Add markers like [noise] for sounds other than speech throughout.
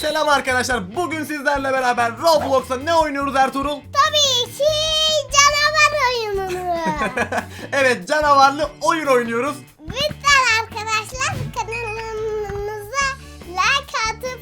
Selam arkadaşlar. Bugün sizlerle beraber Roblox'ta ne oynuyoruz Ertuğrul? Tabii ki canavar oyununu. [laughs] evet canavarlı oyun oynuyoruz. Lütfen arkadaşlar kanalımıza like atıp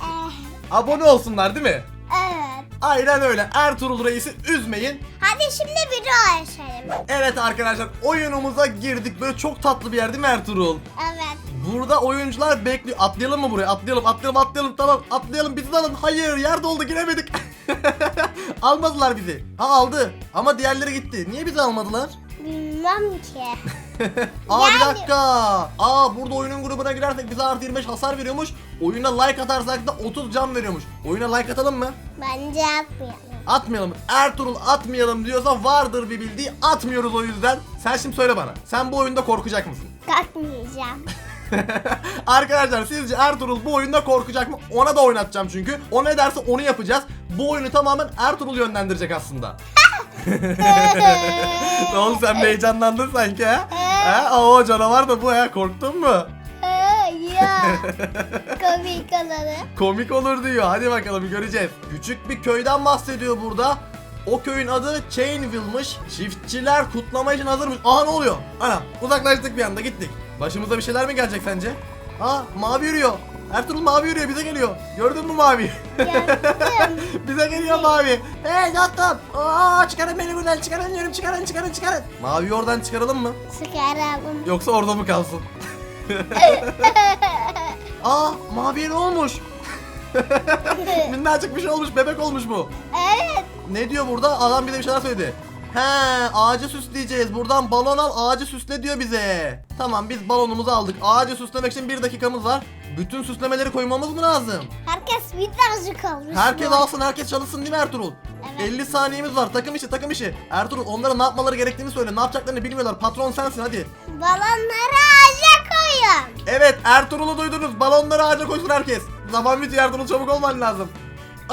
eh, Abone olsunlar değil mi? evet. Aynen öyle. Ertuğrul Reis'i üzmeyin. Hadi şimdi video açalım. Evet arkadaşlar oyunumuza girdik. Böyle çok tatlı bir yer değil mi Ertuğrul? Evet. Burada oyuncular bekliyor. Atlayalım mı buraya? Atlayalım, atlayalım, atlayalım. Tamam, atlayalım. Bizi de alın. Hayır, yer doldu. Giremedik. [laughs] Almadılar bizi. Ha aldı. Ama diğerleri gitti. Niye bizi almadılar? Bilmem ki. [laughs] Aa bir dakika. Aa burada oyunun grubuna girersek bize artı 25 hasar veriyormuş. Oyuna like atarsak da 30 can veriyormuş. Oyuna like atalım mı? Bence yapmayalım. Atmayalım. Ertuğrul atmayalım diyorsa vardır bir bildiği. Atmıyoruz o yüzden. Sen şimdi söyle bana. Sen bu oyunda korkacak mısın? Kalkmayacağım. [laughs] [laughs] Arkadaşlar sizce Ertuğrul bu oyunda korkacak mı? Ona da oynatacağım çünkü. O ne derse onu yapacağız. Bu oyunu tamamen Ertuğrul yönlendirecek aslında. [laughs] ne oldu sen heyecanlandın sanki ha? ha? Oo canavar da bu ha korktun mu? ya. [laughs] Komik olanı. Komik olur diyor. Hadi bakalım göreceğiz. Küçük bir köyden bahsediyor burada. O köyün adı Chainville'mış. Çiftçiler kutlama için hazırmış. Aha ne oluyor? Ana uzaklaştık bir anda gittik. Başımıza bir şeyler mi gelecek sence? Ha mavi yürüyor. Ertuğrul mavi yürüyor bize geliyor. Gördün mü mavi? [laughs] Bize geliyor mavi. Hey dostum. Aa çıkarın beni buradan çıkarın diyorum çıkarın çıkarın çıkarın. Maviyi oradan çıkaralım mı? Çıkaralım. Yoksa orada mı kalsın? [laughs] Aa maviye ne olmuş? Minnacık bir şey olmuş bebek olmuş bu. evet. Ne diyor burada? Adam bize bir şeyler söyledi. He ağacı süsleyeceğiz. Buradan balon al ağacı süsle diyor bize. Tamam biz balonumuzu aldık. Ağacı süslemek için bir dakikamız var. Bütün süslemeleri koymamız mı lazım? Herkes birazcık olmuş. Herkes bu. alsın herkes çalışsın değil mi Ertuğrul? Evet. 50 saniyemiz var takım işi takım işi. Ertuğrul onlara ne yapmaları gerektiğini söyle. Ne yapacaklarını bilmiyorlar. Patron sensin hadi. Balonları ağaca koyun. Evet Ertuğrul'u duydunuz. Balonları ağaca koysun herkes. Zaman bitiyor Ertuğrul çabuk olman lazım.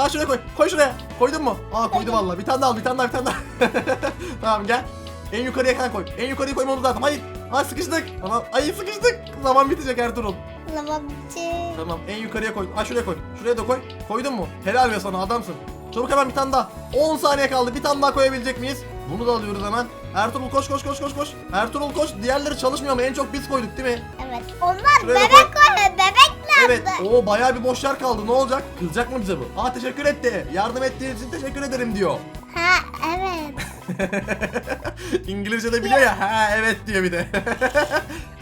Aa şuraya koy. Koy şuraya. Koydun mu? Aa koydu vallahi. Bir tane daha al, bir tane daha, bir tane daha. [laughs] tamam gel. En yukarıya kadar koy. En yukarıya koymamız lazım. Hayır. Ay sıkıştık. Tamam. Ay sıkıştık. Zaman bitecek Ertuğrul. Lavabıcı. Tamam en yukarıya koy. Ha şuraya koy. Şuraya da koy. Koydun mu? Helal be sana adamsın. Çabuk hemen bir tane daha. 10 saniye kaldı. Bir tane daha koyabilecek miyiz? Bunu da alıyoruz hemen. Ertuğrul koş koş koş koş koş. Ertuğrul koş. Diğerleri çalışmıyor ama en çok biz koyduk değil mi? Evet. Onlar Şuraya bebek koy. Evet. Oo bayağı bir boş yer kaldı. Ne olacak? Kızacak mı bize bu? Aa teşekkür etti. Yardım ettiğiniz için teşekkür ederim diyor. Ha evet. [laughs] İngilizce de biliyor ya. Ha evet diyor bir de. [laughs]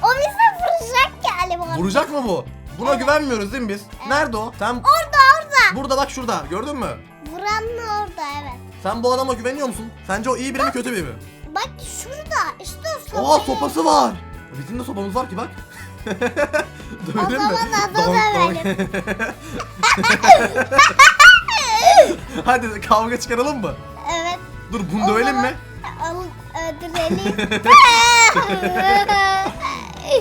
O bize vuracak galiba. Vuracak mı bu? Buna Evet. güvenmiyoruz değil mi biz? Nerede o? Sen Orada orada. burada bak şurada. Gördün mü? Vuran orada evet. Sen bu adama güveniyor musun? Sence o iyi biri mi kötü biri mi? Bak şurada. İşte o Oha sopayı- sopası var. Bizim de sopamız var ki bak. [laughs] Dövdün mü? zaman adı donk. dövelim. [laughs] Hadi kavga çıkaralım mı? Evet. Dur bunu dövelim mi? Al öldürelim. [laughs]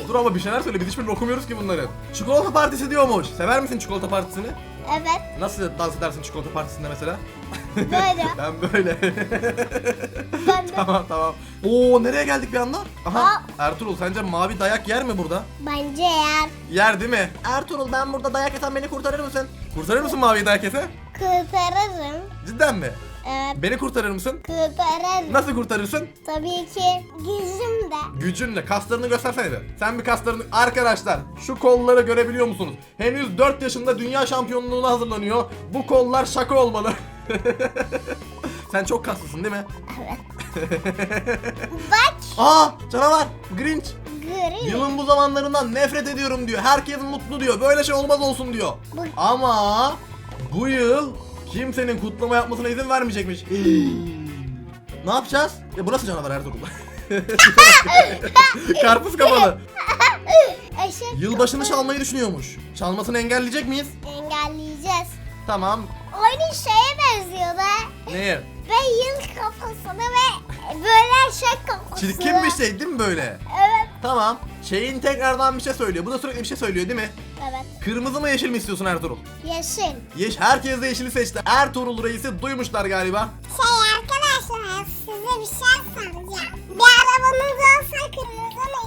Dur ama bir şeyler söyle biz hiçbirini okumuyoruz ki bunları. Çikolata partisi diyormuş. Sever misin çikolata partisini? evet. Nasıl dans edersin çikolata partisinde mesela? Böyle. [laughs] Ben böyle. [laughs] Ben de. tamam tamam. Oo nereye geldik bir anda? Aha Aa. Ertuğrul sence mavi dayak yer mi burada? Bence eğer Yer değil mi? Ertuğrul ben burada dayak yesem beni kurtarır mısın? Kurtarır mısın mavi dayak yese? kurtarırım. Cidden mi? Evet. Beni kurtarır mısın? Kurtarırım. Nasıl kurtarırsın? Tabii ki gücüm de. Gücünle kaslarını göstersene bir. Sen bir kaslarını... Arkadaşlar şu kolları görebiliyor musunuz? Henüz 4 yaşında dünya şampiyonluğuna hazırlanıyor. Bu kollar şaka olmalı. [laughs] [laughs] Sen çok kaslısın değil mi? Evet. [laughs] Bak. Aa canavar Grinch. Gri. Yılın bu zamanlarından nefret ediyorum diyor. Herkes mutlu diyor. Böyle şey olmaz olsun diyor. Bu- Ama bu yıl kimsenin kutlama yapmasına izin vermeyecekmiş. [gasps] ne yapacağız? Ya burası canavar Ertuğrul. [laughs] Karpuz kafalı. Eşek. Yılbaşını çalmayı düşünüyormuş. Çalmasını engelleyecek miyiz? Engelleyeceğiz. Tamam. Aynı şeye benziyor da. Neye? Ve yıl kafasını ve böyle şey kafası. Çirkin bir şey değil mi böyle? Evet. Tamam. Şeyin tekrardan bir şey söylüyor. Bu da sürekli bir şey söylüyor değil mi? Evet. Kırmızı mı yeşil mi istiyorsun Ertuğrul? Yeşil. Yeş herkes de yeşili seçti. Ertuğrul reisi duymuşlar galiba. Şey arkadaşlar size bir şey soracağım. Bir arabanız olsa kırmızı mı?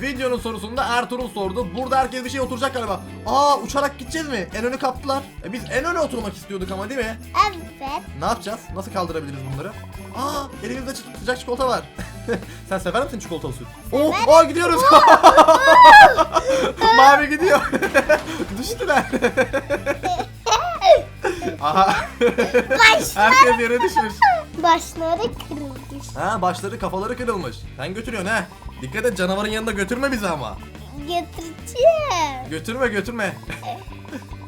Videonun sorusunda Ertuğrul sordu. Burada herkes bir şey oturacak galiba. Aa uçarak gideceğiz mi? En önü kaptılar. E biz en öne oturmak istiyorduk ama değil mi? Evet. Ne yapacağız? Nasıl kaldırabiliriz bunları? Aa elimizde sıcak çikolata var. [laughs] Sen sever misin çikolatalı süt? Oh, oh gidiyoruz. [laughs] Mavi gidiyor. [laughs] Düştüler. Aha. Başlar, Herkes yere düşmüş. başları kırılmış. Ha başları kafaları kırılmış. Sen götürüyorsun ha. Dikkat et canavarın yanında götürme bizi ama. Getireceğim. Götürme götürme. [laughs]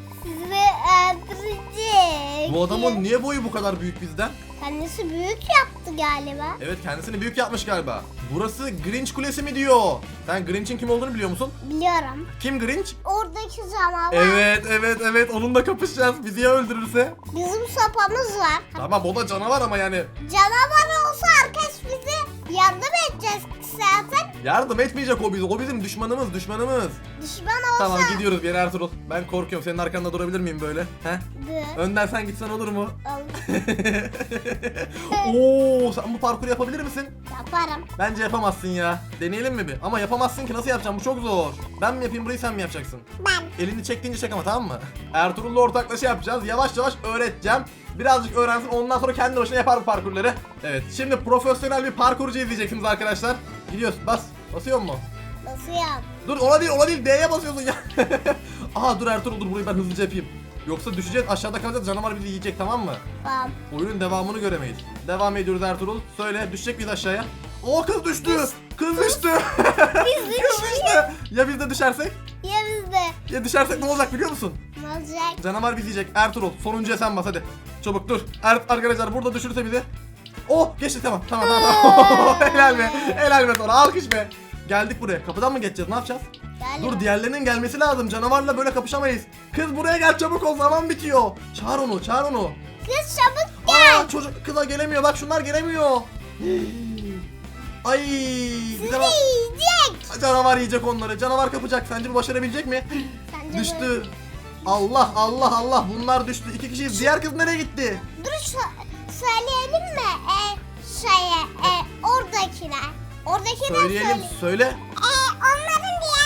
Öldürecek. Bu adamın niye boyu bu kadar büyük bizden? Kendisi büyük yaptı galiba. Evet kendisini büyük yapmış galiba. Burası Grinch Kulesi mi diyor? Sen Grinch'in kim olduğunu biliyor musun? Biliyorum. Kim Grinch? Oradaki canavar. Evet evet evet onunla kapışacağız. Bizi ya öldürürse? Bizim sopamız var. Tamam o da canavar ama yani Canavar olsa herkes bize yardım edecek zaten. yardım etmeyecek o bizi. O bizim düşmanımız düşmanımız. Düşman olsa. Tamam gidiyoruz bir yere Ertuğrul. Ben korkuyorum senin arkanda durabilir miyim böyle? He? Dı. Önden sen gitsen olur mu? Al, [laughs] Oo sen bu parkuru yapabilir misin? Yaparım. Bence yapamazsın ya. Deneyelim mi bir? Ama yapamazsın ki nasıl yapacağım? Bu çok zor. Ben mi yapayım burayı sen mi yapacaksın? Ben. Elini çektiğince çek ama tamam mı? [laughs] Ertuğrul'la ortaklaşa yapacağız. Yavaş yavaş öğreteceğim. Birazcık öğrensin ondan sonra kendi başına yapar bu parkurları. Evet şimdi profesyonel bir parkurcu izleyeceksiniz arkadaşlar. Gidiyoruz bas. Basıyor mu? Yap? Dur ona değil ona değil D'ye basıyorsun ya. [laughs] Aha dur Ertuğrul dur burayı ben hızlıca yapayım. Yoksa düşeceğiz aşağıda kalacağız canavar bizi yiyecek tamam mı? Tamam. Oyunun devamını göremeyiz. Devam ediyoruz Ertuğrul. Söyle düşecek miyiz aşağıya? O kız düştü. Kız düştü. Biz kız düştü. [laughs] Ya biz de düşersek? Ya bizde. Ya düşersek ne olacak biliyor musun? Ne olacak? Canavar bizi yiyecek. Ertuğrul sonuncuya sen bas hadi. Çabuk dur. Er, arkadaşlar burada düşürse bizi. Oh geçti tamam tamam tamam. tamam. [laughs] helal be. Helal be sonra alkış be. Geldik buraya. Kapıdan mı geçeceğiz? Ne yapacağız? Galiba. Dur diğerlerinin gelmesi lazım. Canavarla böyle kapışamayız. Kız buraya gel çabuk ol zaman bitiyor. Çağır onu çağır onu. Kız çabuk gel. Aa çocuk kıza gelemiyor bak şunlar gelemiyor. Ay bize bak. yiyecek. Canavar yiyecek onları. Canavar kapacak. Sence bu başarabilecek mi? Sence Düştü. böyle- Allah Allah Allah bunlar düştü. İki kişiyiz. Diğer kız nereye gitti? Dur sö- söyleyelim mi? E, şeye, e, oradakiler. Oradakiler Söyleyelim söyle. söyle. E, onların düşüyor.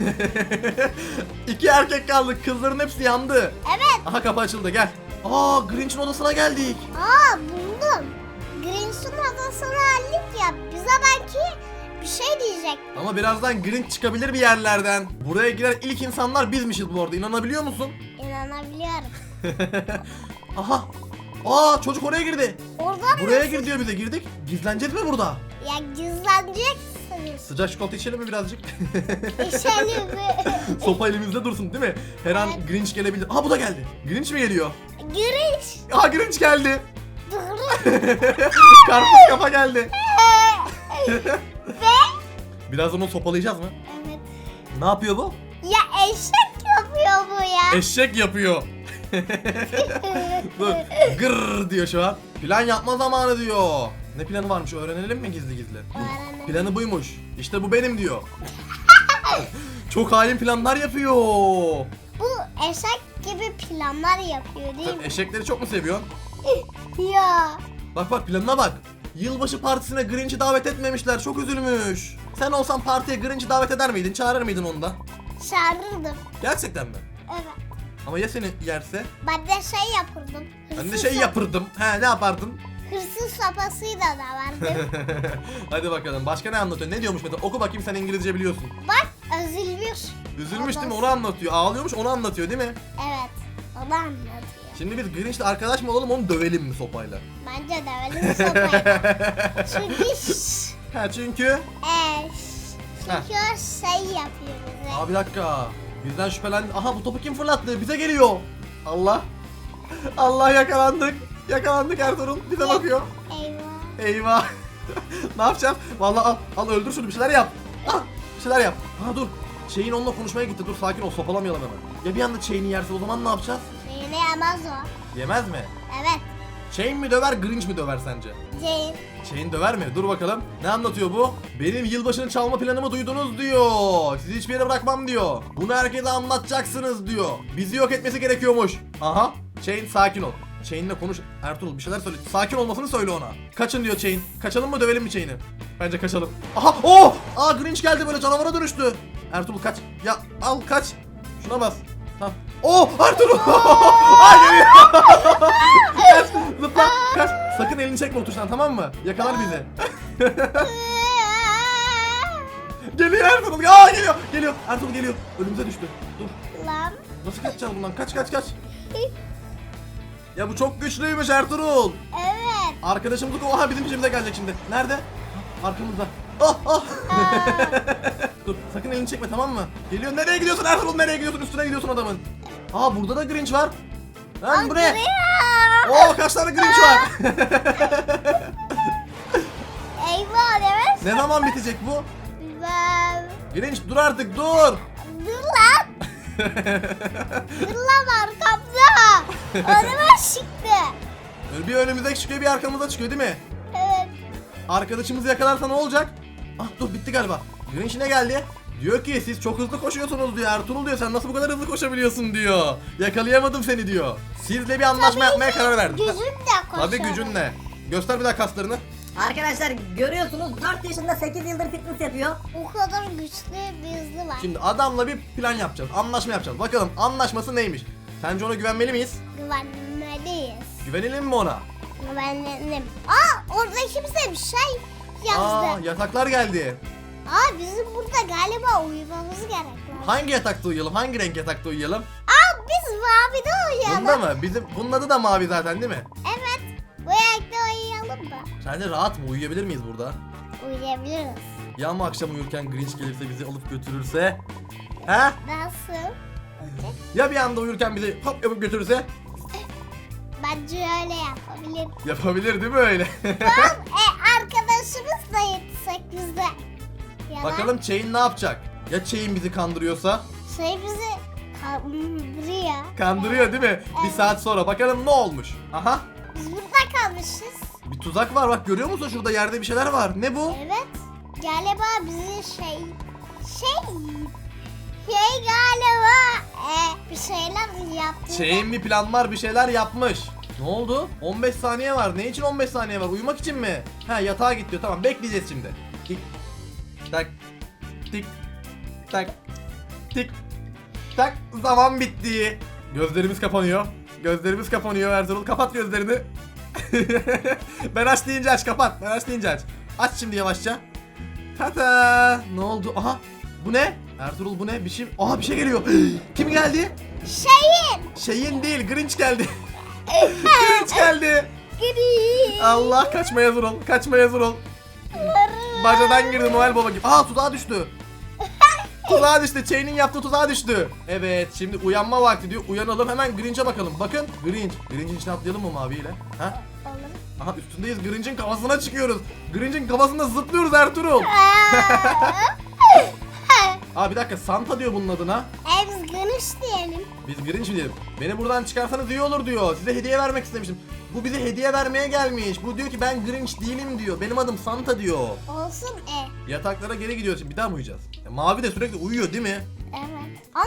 [laughs] İki erkek kaldı. Kızların hepsi yandı. Evet. Aha kapı açıldı gel. Aa Grinch'in odasına geldik. Aa buldum. Grinch'in adasını hallettik ya. Bize belki bir şey diyecek. Ama birazdan Grinch çıkabilir bir yerlerden. Buraya giren ilk insanlar bizmişiz bu arada. İnanabiliyor musun? İnanabiliyorum. [laughs] Aha. Aa çocuk oraya girdi. Oradan Buraya nasıl- gir diyor bize. Girdik. Gizleneceğiz mi burada? Ya gizleneceksiniz. Sıcak çikolata içelim mi birazcık? [laughs] İçelim mi? [laughs] Sopa elimizde dursun değil mi? Her an Evet. Grinch gelebilir. Aha bu da geldi. Grinch mi geliyor? Grinch. Aha Grinch geldi. Doğru. [laughs] Karpuz kafa geldi. Ve Birazdan onu sopalayacağız mı? evet. Ne yapıyor bu? Ya eşek yapıyor bu ya. Eşek yapıyor. Dur. Gırr diyor şu an. Plan yapma zamanı diyor. Ne planı varmış öğrenelim mi gizli gizli? Öğrenelim. Planı buymuş. İşte bu benim diyor. [laughs] Çok hain planlar yapıyor. Bu eşek gibi planlar yapıyor değil Sen mi? eşekleri çok mu seviyorsun? [laughs] ya. Bak bak planına bak. Yılbaşı partisine Grinch'i davet etmemişler. Çok üzülmüş. Sen olsan partiye Grinch'i davet eder miydin? Çağırır mıydın onu da? Çağırırdım. Gerçekten mi? Evet. Ama ya seni yerse? Ben de şey yapırdım. Ben de Hırsız şey sop- yapırdım. He ne yapardın? Hırsız sopasıyla da verdim. [laughs] Hadi bakalım. Başka ne anlatıyor? Ne diyormuş mesela? Oku bakayım sen İngilizce biliyorsun. Bak üzülmüş. Üzülmüş değil mi? Onu anlatıyor. Ağlıyormuş onu anlatıyor değil mi? Evet. O da anlatıyor. Şimdi biz Grinch'le arkadaş mı olalım onu dövelim mi sopayla? Bence dövelim sopayı. [laughs] Çünkü ş- ha çünkü... e, çünkü o şey yapıyor bize. Aa bir dakika. Bizden şüphelendi. Aha bu topu kim fırlattı? Bize geliyor. Allah. [laughs] Allah yakalandık. Yakalandık Ertuğrul. Bize bakıyor. Eyvah. Eyvah. [laughs] ne yapacağız? Vallahi al, al öldür şunu bir şeyler yap. Al, bir şeyler yap. Ha dur. Şeyin onunla konuşmaya gitti. Dur sakin ol. Sopalamayalım hemen. Ya bir anda Chain'i yerse o zaman ne yapacağız? Şeyini yemez o. Yemez mi? Evet. Chain mi döver, Grinch mi döver sence? Jane. Chain döver mi? Dur bakalım. Ne anlatıyor bu? Benim yılbaşını çalma planımı duydunuz diyor. Sizi hiçbir yere bırakmam diyor. Bunu herkese anlatacaksınız diyor. Bizi yok etmesi gerekiyormuş. Aha. Chain sakin ol. Chain'le konuş. Ertuğrul bir şeyler söyle. Sakin olmasını söyle ona. Kaçın diyor Chain. Kaçalım mı dövelim mi Chain'i? Bence kaçalım. Aha! Oh! Aa Grinch geldi böyle canavara dönüştü. Ertuğrul kaç. Ya al kaç. Şuna bas. Tamam. Oh! Ertuğrul! [laughs] Geliyor. kaç. Zıpla. Kaç. Sakın elini çekme o tuştan tamam mı? Yakalar bizi. [laughs] geliyor Ertuğrul. Aa geliyor. Geliyor. Ertuğrul geliyor. Önümüze düştü. Dur. Lan. Nasıl kaçacağız bundan? Kaç kaç kaç. Ya bu çok güçlüymüş Ertuğrul. Evet. Arkadaşımız oha bizim peşimize gelecek şimdi. Nerede? Arkamızda. Ah ah. [laughs] Dur sakın elini çekme tamam mı? Geliyor nereye gidiyorsun Ertuğrul nereye gidiyorsun üstüne gidiyorsun adamın. Aa burada da Grinch var. Lan bu ne? Oo kaç tane Grinch var. [laughs] Eyvah demek. ne zaman bitecek bu? Ben... Grinch dur artık dur. Dur lan. Lan arkamda. Önüme çıktı. Bir önümüze çıkıyor bir arkamıza çıkıyor değil mi? Evet. Arkadaşımızı yakalarsa ne olacak? Ah dur bitti galiba. Grinch ne geldi? Diyor ki siz çok hızlı koşuyorsunuz diyor. Ertuğrul diyor sen nasıl bu kadar hızlı koşabiliyorsun diyor. Yakalayamadım seni diyor. Sizle bir anlaşma yapmaya karar verdim. Gücüm de koşuyor. Tabii gücünle. Göster bir daha kaslarını. Arkadaşlar görüyorsunuz 4 yaşında 8 yıldır fitness yapıyor. O kadar güçlü bir hızlı var. Şimdi adamla bir plan yapacağız. Anlaşma yapacağız. Bakalım anlaşması neymiş? Sence ona güvenmeli miyiz? Güvenmeliyiz. Güvenelim mi ona? Güvenelim. Aa orada kimse bir şey Aa yazdı. yataklar geldi. Aa bizim burada galiba uyumamız gerekiyor. Hangi yatakta uyuyalım? Hangi renk yatakta uyuyalım? Aa biz mavide uyuyalım. Bunda mı? Bizim bunun adı da mavi zaten değil mi? Evet. Bu uyuyalım mı? Sence rahat mı? Uyuyabilir miyiz burada? Uyuyabiliriz. Ya ama akşam uyurken Grinch gelirse bizi alıp götürürse? He? Nasıl? Ya bir anda uyurken bizi hop yapıp götürürse? [laughs] Bence öyle yapabilir. Yapabilir değil mi öyle? Tamam [laughs] e, arkadaşımız da yetişsek biz de. Bakalım Chain ne yapacak? Ya Chain bizi kandırıyorsa? Şey bizi kandırıyor. Kandırıyor değil mi? Bir Evet. saat sonra bakalım ne olmuş? Aha Biz burada kalmışız. Bir tuzak var bak görüyor musun şurada yerde bir şeyler var. Ne bu? Evet. Galiba bizi şey şey şey galiba e, bir şeyler yaptı. Chain bir plan var bir şeyler yapmış. Ne oldu? 15 saniye var. Ne için 15 saniye var? Uyumak için mi? Ha yatağa git diyor. Tamam bekleyeceğiz şimdi. Tik tak tik tak tik tak zaman bitti. Gözlerimiz kapanıyor. Gözlerimiz kapanıyor Ertuğrul. Kapat gözlerini. [laughs] ben aç deyince aç kapat. Ben aç deyince aç. Aç şimdi yavaşça. Tata. Ne oldu? Aha. Bu ne? Ertuğrul bu ne? Bir şey. Aha bir şey geliyor. [gasps] Kim geldi? Şeyin. Şeyin değil Grinch geldi. [laughs] Grinch geldi. Gri. Allah kaçmaya hazır ol. Kaçmaya hazır ol. Bacadan girdi Noel Baba gibi. Aa tuzağa düştü. Tuzağa düştü. Chain'in yaptığı tuzağa düştü. Evet şimdi uyanma vakti diyor. Uyanalım hemen Grinch'e bakalım. Bakın Grinch. Grinch'in içine atlayalım mı maviyle? Ha? Aha üstündeyiz. Grinch'in kafasına çıkıyoruz. Grinch'in kafasında zıplıyoruz Ertuğrul. [laughs] Aa bir dakika Santa diyor bunun adına. e biz gönüş diyelim. Biz Grinch mi diyelim? Beni buradan çıkarsanız iyi olur diyor. Size hediye vermek istemiştim. Bu bize hediye vermeye gelmiş. Bu diyor ki ben Grinch değilim diyor. Benim adım Santa diyor. Olsun e. Yataklara geri gidiyoruz. Şimdi bir daha mı uyuyacağız? Ya, mavi de sürekli uyuyor değil mi? Evet. Ama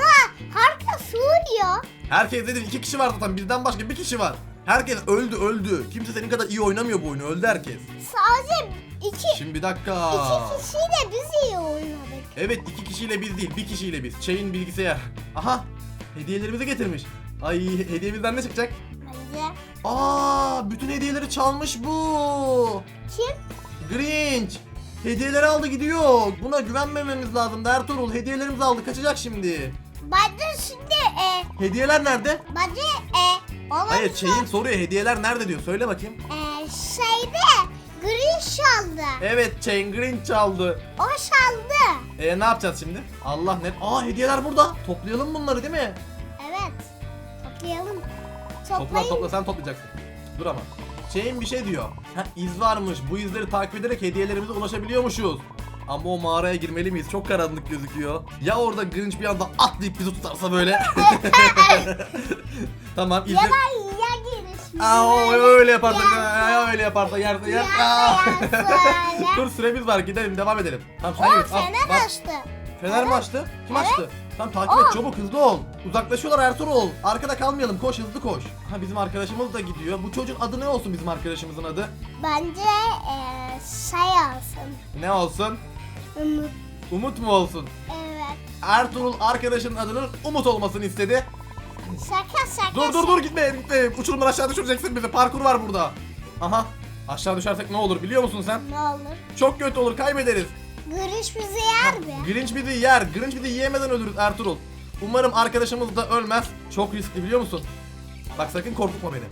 herkes uyuyor. Herkes dedim iki kişi var zaten. Bizden başka bir kişi var. Herkes öldü öldü. Kimse senin kadar iyi oynamıyor bu oyunu. Öldü herkes. Sadece iki, Şimdi bir dakika. iki kişiyle biz iyi oynadık. Evet iki kişiyle biz değil. Bir kişiyle biz. Chain bilgisayar. Aha. Hediyelerimizi getirmiş. Ay hediyemizden ne çıkacak? Bence. Aa, bütün hediyeleri çalmış bu. Kim? Grinch. Hediyeleri aldı gidiyor. Buna güvenmememiz lazım. Ertuğrul hediyelerimizi aldı. Kaçacak şimdi. Bence şimdi e. Hediyeler nerede? Bence e. Onun Hayır şeyin soruyor hediyeler nerede diyor. Söyle bakayım. e, şeyde gri çaldı. Evet Chain Grinch çaldı. O çaldı. E ne yapacağız şimdi? Allah ne? Aa hediyeler burada. Toplayalım bunları değil mi? Evet. Toplayalım. Topla Toplayın. topla sen toplayacaksın. Dur ama. Chain bir şey diyor. Ha iz varmış. Bu izleri takip ederek hediyelerimize ulaşabiliyormuşuz. Ama o mağaraya girmeli miyiz? Çok karanlık gözüküyor. Ya orada Grinch bir anda atlayıp bizi tutarsa böyle. [laughs] tamam Ya izle. da ya giriş. Aa, o öyle yaparsa, aa, öyle yaparsa yer. Ya, Aa. ya, [laughs] Dur süremiz var gidelim devam edelim. Tamam sen git. Al, fener bak. açtı. Fener mi açtı? Kim açtı? Tamam takip et çabuk hızlı ol. Uzaklaşıyorlar Ertuğrul. Arkada kalmayalım koş hızlı koş. Ha bizim arkadaşımız da gidiyor. Bu çocuğun adı ne olsun bizim arkadaşımızın adı? Bence eee şey olsun. Ne olsun? Umut. Umut mu olsun? Evet. Ertuğrul arkadaşının adının Umut olmasını istedi. Şaka şaka. Dur dur dur gitme gitme. Uçurumdan aşağı düşüreceksin bizi. Parkur var burada. Aha. Aşağı düşersek ne olur biliyor musun sen? Ne olur? Çok kötü olur kaybederiz. Grinch bizi yer mi? Grinch bizi yer. Grinch bizi yiyemeden ölürüz Ertuğrul. Umarım arkadaşımız da ölmez. Çok riskli biliyor musun? Bak sakın korkutma beni.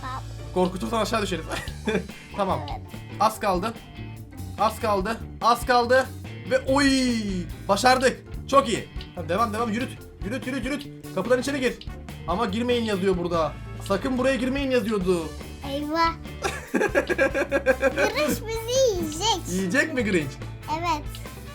Tamam. Korkutursan aşağı düşeriz. [laughs] tamam. Evet. Az kaldı. Az kaldı. Az kaldı. Ve oy! Başardık. Çok iyi. Tamam, devam devam yürüt. Yürüt yürüt yürüt. Kapıdan içeri gir. Ama girmeyin yazıyor burada. Sakın buraya girmeyin yazıyordu. Eyvah. Grinch bizi yiyecek. Yiyecek mi Grinch? Evet.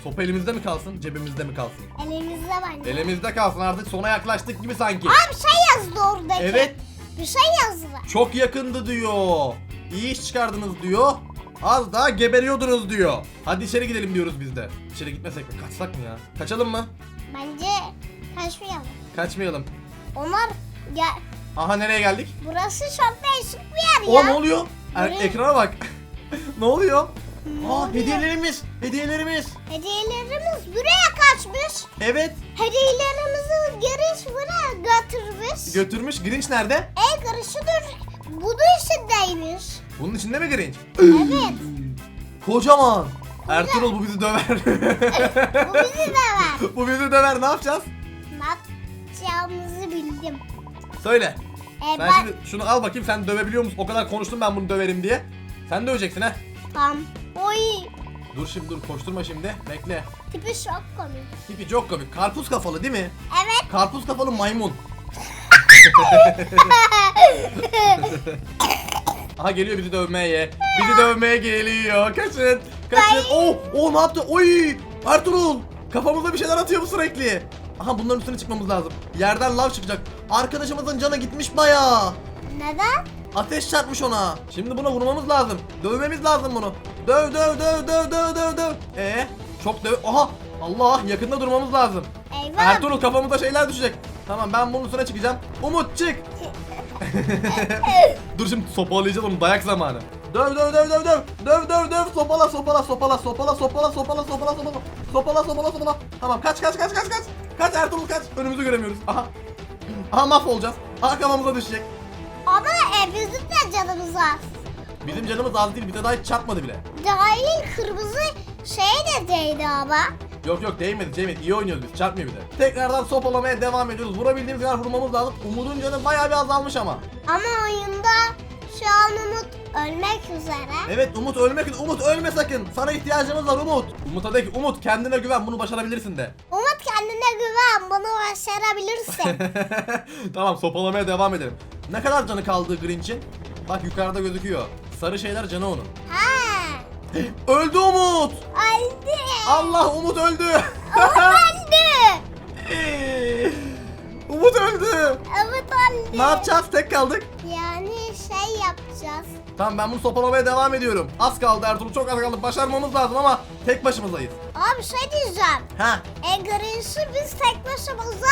Sopa elimizde mi kalsın, cebimizde mi kalsın? Elimizde bence. Elimizde kalsın artık sona yaklaştık gibi sanki. Aa bir şey yazdı oradaki. Evet. Bir şey yazdı. Çok yakındı diyor. İyi iş çıkardınız diyor. Az daha geberiyordunuz diyor. Hadi içeri gidelim diyoruz biz de. İçeri gitmesek mi? Kaçsak mı ya? Kaçalım mı? Bence kaçmayalım. Kaçmayalım. Onlar ya Aha nereye geldik? burası çok değişik bir yer O ya. ne oluyor? Er- ekrana bak. [laughs] ne oluyor? Ne Aa oluyor? hediyelerimiz. Hediyelerimiz. Hediyelerimiz buraya kaçmış. Evet. Hediyelerimizi Grinch buraya götürmüş. Götürmüş. Grinch nerede? e karışıdır. Bu da içindeymiş. Bunun içinde mi Grinch? Evet. Kocaman. Ertuğrul bu bizi döver. Bu bizi de ver. [laughs] bu bizi döver. Ne yapacağız? Ne yapacağımızı bildim. Söyle. E Sen ben şimdi şunu al bakayım sen dövebiliyor musun? O kadar konuştum ben bunu döverim diye. Sen döveceksin ha. tam. Oy. Dur şimdi dur koşturma şimdi. Bekle. Tipi çok komik. Tipi çok komik. Karpuz kafalı değil mi? Evet. Karpuz kafalı maymun. [laughs] Aha geliyor bizi dövmeye. Bizi dövmeye geliyor. Kaçın. Kaçın. Oh, oh ne yaptı? Oy! Ertuğrul. Kafamıza bir şeyler atıyor bu sürekli. Aha bunların üstüne çıkmamız lazım. Yerden lav çıkacak. Arkadaşımızın canı gitmiş bayağı. Neden? Ateş çarpmış ona. Şimdi buna vurmamız lazım. Dövmemiz lazım bunu. Döv döv döv döv döv döv döv. Ee, çok döv. Aha! Allah yakında durmamız lazım. Eyvah. Ertuğrul kafamıza şeyler düşecek. Tamam ben bunun üstüne çıkacağım. Umut çık. [laughs] Dur şimdi sopalayacağız onu dayak zamanı. Döv döv döv döv döv. Döv döv döv sopala sopala sopala sopala sopala sopala sopala sopala. Sopala sopala sopala. Tamam kaç kaç kaç kaç kaç. Kaç Ertuğrul kaç. Önümüzü göremiyoruz. Aha. Aha mahvolacağız. Aha kafamıza düşecek. Ama e, bizim de canımız az. Bizim canımız az değil bize daha hiç çarpmadı bile. Dahil kırmızı şey de değdi ama. Yok yok değmedi değmedi iyi oynuyoruz biz çarpmıyor bir de. Tekrardan sopalamaya devam ediyoruz. Vurabildiğimiz kadar vurmamız lazım. Umut'un canı bayağı bir azalmış ama. Ama oyunda şu an Umut ölmek üzere. Evet Umut ölmek üzere. Umut ölme sakın. Sana ihtiyacımız var Umut. Umut'a de ki Umut kendine güven bunu başarabilirsin de. Umut kendine güven bunu başarabilirsin. [laughs] tamam sopalamaya devam edelim. Ne kadar canı kaldı Grinch'in? Bak yukarıda gözüküyor. Sarı şeyler canı onun. ha. Öldü Umut. Öldü. Allah Umut öldü. Umut [laughs] öldü. Umut öldü. Umut öldü. Ne yapacağız? Tek kaldık. Yani şey yapacağız. Tamam ben bunu sopalamaya devam ediyorum. Az kaldı Ertuğrul çok az kaldı. Başarmamız lazım ama tek başımızdayız. Abi şey diyeceğim. Ha E Grinch'i biz tek başımıza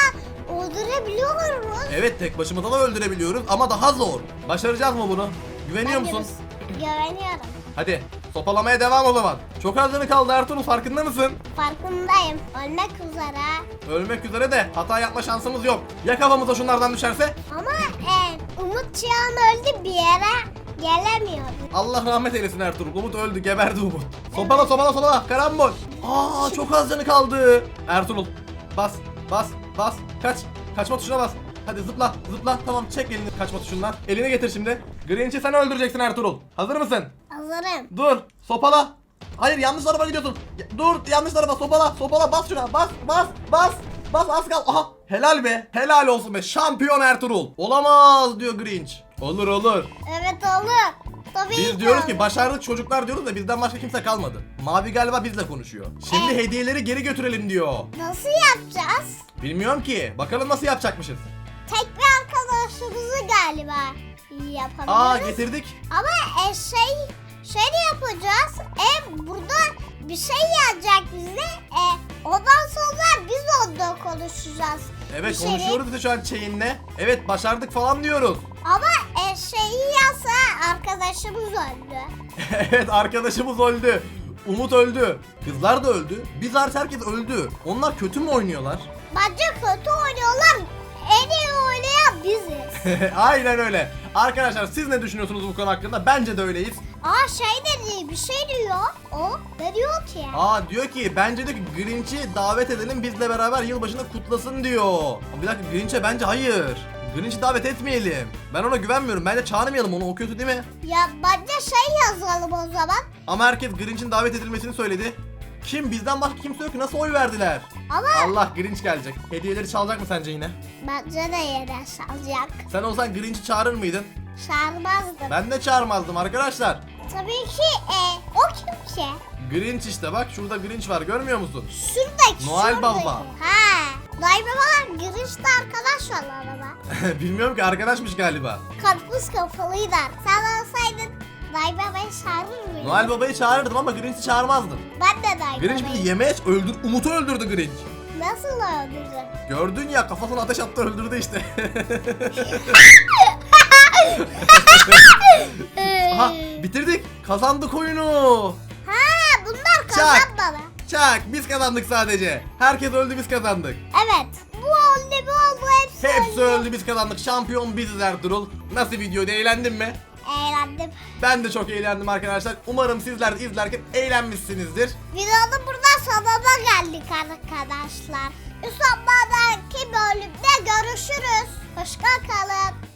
öldürebiliyor muyuz? evet tek başımıza da öldürebiliyoruz ama daha zor. Başaracağız mı bunu? Güveniyor Ben musun? güven- Güveniyorum. Hadi sopalamaya devam o zaman. Çok az canı kaldı Ertuğrul farkında mısın? Farkındayım. Ölmek üzere. Ölmek üzere de hata yapma şansımız yok. Ya kafamıza şunlardan düşerse? Ama e, Umut şu an öldü bir yere gelemiyor. Allah rahmet eylesin Ertuğrul. Umut öldü geberdi Umut. Sopala sopala sopala karambol. Aa çok az canı kaldı. Ertuğrul bas bas bas kaç. Kaçma tuşuna bas. Hadi zıpla zıpla tamam çek elini kaçma tuşundan. Elini getir şimdi. Grinch'i sen öldüreceksin Ertuğrul. Hazır mısın? Hazırım. Dur sopala. Hayır yanlış tarafa gidiyorsun. Dur yanlış tarafa sopala sopala bas şuna bas bas bas. Bas az kal. Aha helal be. Helal olsun be. Şampiyon Ertuğrul. Olamaz diyor Grinch. Olur olur. Evet olur. Tabii Biz diyoruz ki başardık çocuklar diyoruz da bizden başka kimse kalmadı. Mavi galiba bizle konuşuyor. Şimdi Evet. hediyeleri geri götürelim diyor. Nasıl yapacağız? Bilmiyorum ki. Bakalım nasıl yapacakmışız. Tek bir arkadaşımızı galiba yapabiliriz. Aa getirdik. Ama e, şey şey de yapacağız. E burada bir şey yazacak bize. E ondan sonra biz onunla konuşacağız. Evet Bir şeyi- konuşuyoruz işte şu an Chain'le. Evet başardık falan diyoruz. Ama e, şeyi yazsa arkadaşımız öldü. [laughs] evet arkadaşımız öldü. Umut öldü. Kızlar da öldü. Biz hariç herkes öldü. Onlar kötü mü oynuyorlar? Bence kötü oynuyorlar. En iyi oynayan biziz. [laughs] Aynen öyle. Arkadaşlar siz ne düşünüyorsunuz bu konu hakkında? Bence de öyleyiz. Aa şey dedi bir şey diyor. O ne diyor ki? Aa diyor ki bence de Grinch'i davet edelim bizle beraber yılbaşını kutlasın diyor. Bir dakika Grinch'e bence hayır. Grinch'i davet etmeyelim. Ben ona güvenmiyorum. Bence çağırmayalım onu. O kötü değil mi? Ya bence şey yazalım o zaman. Ama herkes Grinch'in davet edilmesini söyledi. Kim? Bizden başka kimse yok ki. Nasıl oy verdiler? Ama Allah Grinch gelecek. Hediyeleri çalacak mı sence yine? bence de yere çalacak. Sen olsan Grinch'i çağırır mıydın? Çağırmazdım. Ben de çağırmazdım arkadaşlar. Tabii ki e, o kim ki? Grinch işte bak şurada Grinch var görmüyor musun? Şuradaki Noel şuradaki. Baba. Ha. Noel Baba Grinch'le arkadaş olalım [laughs] Bilmiyorum ki arkadaşmış galiba. Karpuz kafalıylar. Sen olsaydın Noel Baba'yı çağırır mıydın? Noel Baba'yı çağırırdım ama Grinch'i çağırmazdım. Ben de Noel Grinch Baba'yı. bizi yemeğe öldür Umut'u öldürdü Grinch. Nasıl öldürdün? Gördün ya kafasına ateş attı öldürdü işte. [laughs] Aha bitirdik. Kazandık oyunu. Ha bunlar kazanmadı. Çak biz kazandık sadece. Herkes öldü biz kazandık. Evet. Bu oldu bu oldu hepsi, Hepsi öldü biz kazandık. Şampiyon biziz Ertuğrul. Nasıl videoydu eğlendin mi? Eğlendim. Ben de çok eğlendim arkadaşlar. Umarım sizler de izlerken eğlenmişsinizdir. Videonun burada sonuna geldik arkadaşlar. Üst sonlardaki bölümde görüşürüz. Hoşça kalın.